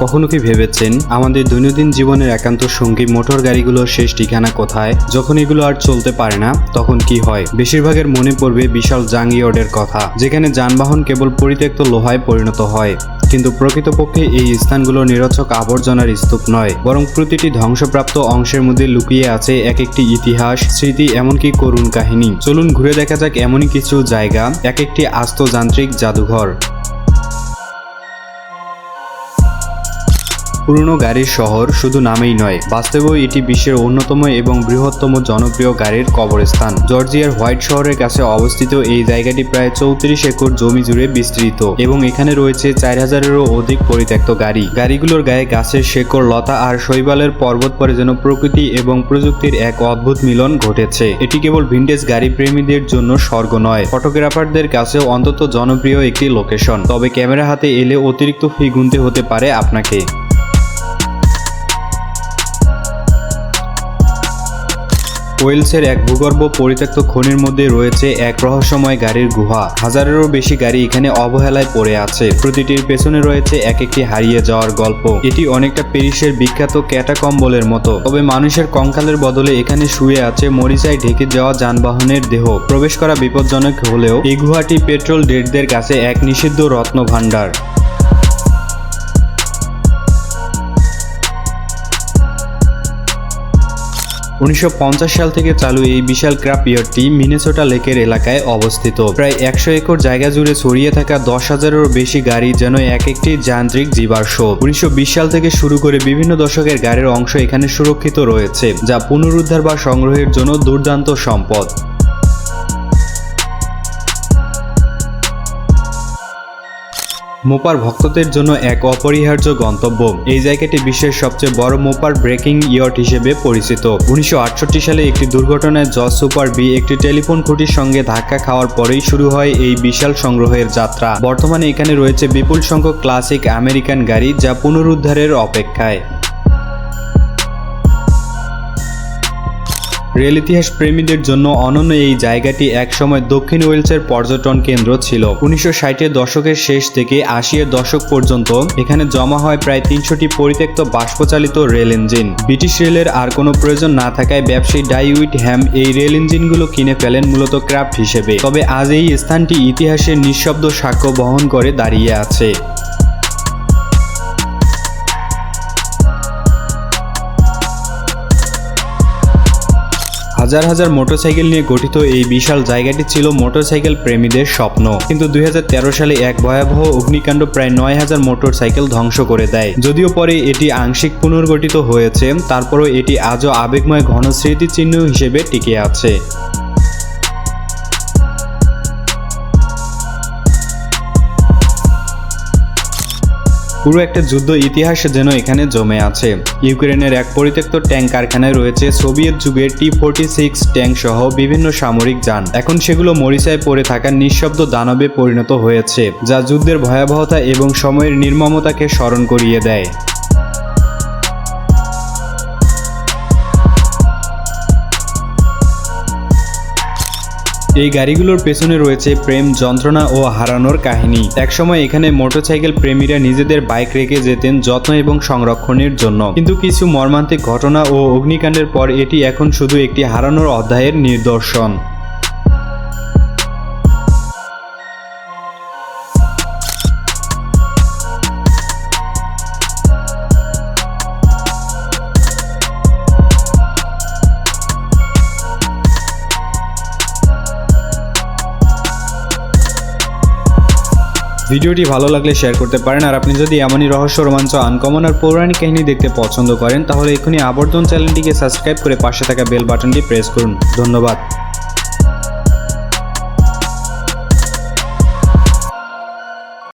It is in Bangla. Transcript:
কখনো কি ভেবেছেন আমাদের দৈনন্দিন জীবনের একান্ত সঙ্গী মোটর গাড়িগুলোর শেষ ঠিকানা কোথায়? যখন এগুলো আর চলতে পারে না, তখন কি হয়? বেশিরভাগের মনে পড়বে বিশাল জাঙ্গিয়র্ডের কথা, যেখানে যানবাহন কেবল পরিত্যক্ত লোহায় পরিণত হয়। কিন্তু প্রকৃতপক্ষে এই স্থানগুলো নিরচক আবর্জনার স্তূপ নয়, বরং প্রতিটি ধ্বংসপ্রাপ্ত অংশের মধ্যে লুকিয়ে আছে এক একটি ইতিহাস, স্মৃতি, এমনকি করুণ কাহিনী। চলুন ঘুরে দেখা যাক এমনই কিছু জায়গা, এক একটি আস্ত যান্ত্রিক জাদুঘর। পুরনো গাড়ির শহর শুধু নামেই নয়, বাস্তবেও এটি বিশ্বের অন্যতম এবং বৃহত্তম জনপ্রিয় গাড়ির কবরস্থান। জর্জিয়ার হোয়াইট শহরের কাছে অবস্থিত এই জায়গাটি প্রায় চৌত্রিশ একর জমি জুড়ে বিস্তৃত এবং এখানে রয়েছে চার হাজারেরও অধিক পরিত্যক্ত গাড়ি। গাড়িগুলোর গায়ে গাছের শেকড়, লতা আর শৈবালের পর্বত পরে যেন প্রকৃতি এবং প্রযুক্তির এক অদ্ভুত মিলন ঘটেছে। এটি কেবল ভিন্টেজ গাড়ি প্রেমীদের জন্য স্বর্গ নয়, ফটোগ্রাফারদের কাছেও অন্তত জনপ্রিয় একটি লোকেশন। তবে ক্যামেরা হাতে এলে অতিরিক্ত ফি গুনতে হতে পারে আপনাকে। ওয়েলসের এক ভূগর্ভ পরিত্যক্ত খনির মধ্যে রয়েছে এক রহস্যময় গাড়ির গুহা। হাজারেরও বেশি গাড়ি এখানে অবহেলায় পড়ে আছে। প্রতিটির পেছনে রয়েছে এক একটি হারিয়ে যাওয়ার গল্প। এটি অনেকটা পেরিসের বিখ্যাত ক্যাটাকম্বলের মতো। তবে মানুষের কঙ্কালের বদলে এখানে শুয়ে আছে মরিচায় ঢেকে যাওয়া যানবাহনের দেহ। প্রবেশ করা বিপজ্জনক হলেও এই গুহাটি পেট্রোল ডেটদের কাছে এক নিষিদ্ধ রত্ন ভাণ্ডার উনিশশো পঞ্চাশ সাল থেকে চালু এই বিশাল ক্রাপ ইয়ারটি মিনেসোটা লেকের এলাকায় অবস্থিত। প্রায় একশো একর জায়গা জুড়ে ছড়িয়ে থাকা দশ হাজারেরও বেশি গাড়ি যেন এক একটি যান্ত্রিক জীবাশ্ম। উনিশশো বিশ সাল থেকে শুরু করে বিভিন্ন দশকের গাড়ির অংশ এখানে সুরক্ষিত রয়েছে, যা পুনরুদ্ধার বা সংগ্রহের জন্য দুর্দান্ত সম্পদ। মোপার ভক্তদের জন্য এক অপরিহার্য গন্তব্য। এই জায়গাটি বিশ্বের সবচেয়ে বড় মোপার ব্রেকিং ইয়ট হিসেবে পরিচিত। উনিশশো আটষট্টি সালে একটি দুর্ঘটনায় জজ সুপার বি একটি টেলিফোন খুঁটির সঙ্গে ধাক্কা খাওয়ার পরেই শুরু হয় এই বিশাল সংগ্রহের যাত্রা। বর্তমানে এখানে রয়েছে বিপুল সংখ্যক ক্লাসিক আমেরিকান গাড়ি যা পুনরুদ্ধারের অপেক্ষায়। রেল ইতিহাস প্রেমীদের জন্য অনন্য এই জায়গাটি একসময় দক্ষিণ ওয়েলসের পর্যটন কেন্দ্র ছিল। উনিশশো ষাটের দশকের শেষ থেকে আশির দশক পর্যন্ত এখানে জমা হয় প্রায় তিনশোটি পরিত্যক্ত বাষ্পচালিত রেল ইঞ্জিন। ব্রিটিশ রেলের আর কোনো প্রয়োজন না থাকায় ব্যবসায়ী ডাইউইট হ্যাম এই রেল ইঞ্জিনগুলো কিনে ফেলেন মূলত ক্রাফট হিসেবে। তবে আজ এই স্থানটি ইতিহাসের নিঃশব্দ সাক্ষ্য বহন করে দাঁড়িয়ে আছে। হাজার হাজার মোটরসাইকেল নিয়ে গঠিত এই বিশাল জায়গাটি ছিল মোটরসাইকেল প্রেমীদের স্বপ্ন। কিন্তু দুই হাজার তেরো সালে এক ভয়াবহ অগ্নিকাণ্ড প্রায় নয় হাজার মোটরসাইকেল ধ্বংস করে দেয়। যদিও পরে এটি আংশিক পুনর্গঠিত হয়েছে, তারপরও এটি আজও আবেগময় ঘন স্মৃতিচিহ্ন হিসেবে টিকে আছে। পুরো একটা যুদ্ধ ইতিহাস যেন এখানে জমে আছে। ইউক্রেনের এক পরিত্যক্ত ট্যাঙ্ক কারখানায় রয়েছে সোভিয়েত যুগের টি ফোরটি সিক্স ট্যাঙ্ক সহ বিভিন্ন সামরিক যান। এখন সেগুলো মরিচায় পড়ে থাকা নিঃশব্দ দানবে পরিণত হয়েছে, যা যুদ্ধের ভয়াবহতা এবং সময়ের নির্মমতাকে স্মরণ করিয়ে দেয়। এই গাড়িগুলোর পেছনে রয়েছে প্রেম যন্ত্রণা ও হারানোর কাহিনী। একসময় এখানে মোটরসাইকেল প্রেমীরা নিজেদের বাইক রেখে যেতেন যত্ন এবং সংরক্ষণের জন্য। কিন্তু কিছু মর্মান্তিক ঘটনা ও অগ্নিকাণ্ডের পর এটি এখন শুধু একটি হারানোর অধ্যায়ের নিদর্শন। ভিডিওটি ভালো লাগলে শেয়ার করতে পারেন। আর আপনি যদি এমনই রহস্য, রোমাঞ্চ আনকমন আর পৌরাণিক কাহিনী দেখতে পছন্দ করেন, তাহলে এখনই আবর্তন চ্যানেলটিকে সাবস্ক্রাইব করে পাশে থাকা বেল বাটনটি প্রেস করুন। ধন্যবাদ।